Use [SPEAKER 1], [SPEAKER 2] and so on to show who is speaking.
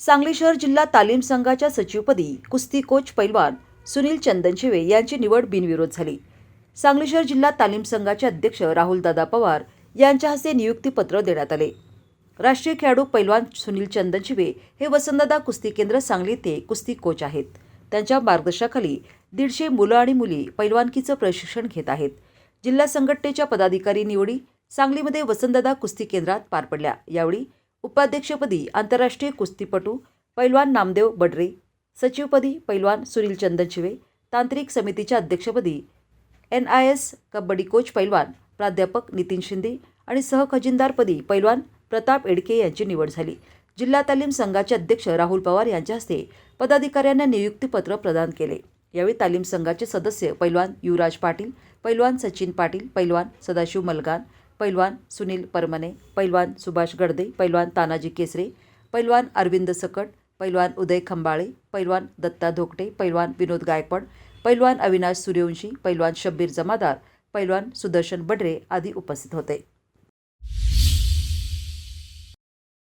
[SPEAKER 1] सांगली शहर जिल्हा तालीम संघाच्या सचिवपदी कुस्ती कोच पैलवान सुनील चंदनशिवे यांची निवड बिनविरोध झाली. सांगली शहर जिल्हा तालीम संघाचे अध्यक्ष राहुलदादा पवार यांच्या हस्ते नियुक्तीपत्र देण्यात आले. राष्ट्रीय खेळाडू पैलवान सुनील चंदनशिवे हे वसंतदादा कुस्ती केंद्र सांगली येथे कुस्ती कोच आहेत. त्यांच्या मार्गदर्शनाखाली दीडशे मुलं आणि मुली पैलवानकीचं प्रशिक्षण घेत आहेत. जिल्हा संघटनेच्या पदाधिकारी निवडी सांगलीमध्ये वसंतदादा कुस्ती केंद्रात पार पडल्या. यावेळी उपाध्यक्षपदी आंतरराष्ट्रीय कुस्तीपटू पैलवान नामदेव बडरे सचिवपदी पैलवान सुनील चंदनशिवे तांत्रिक समितीच्या अध्यक्षपदी N I S kabaddi coach पैलवान प्राध्यापक नितीन शिंदे आणि सहखजिनदारपदी पैलवान प्रताप एडके यांची निवड झाली. जिल्हा तालीम संघाचे अध्यक्ष राहुल पवार यांच्या हस्ते पदाधिकाऱ्यांना नियुक्तीपत्र प्रदान केले. यावेळी तालीम संघाचे सदस्य पैलवान युवराज पाटील पैलवान सचिन पाटील पैलवान सदाशिव मलगान पैलवान सुनील परमने पैलवान सुभाष गडदे पैलवान तानाजी केसरे पैलवान अरविंद सकट पैलवान उदय खंबाळे पैलवान दत्ता धोकटे पैलवान विनोद गायकवाड पैलवान अविनाश सूर्यवंशी पैलवान शब्बीर जमादार पैलवान सुदर्शन बडरे आदी उपस्थित होते.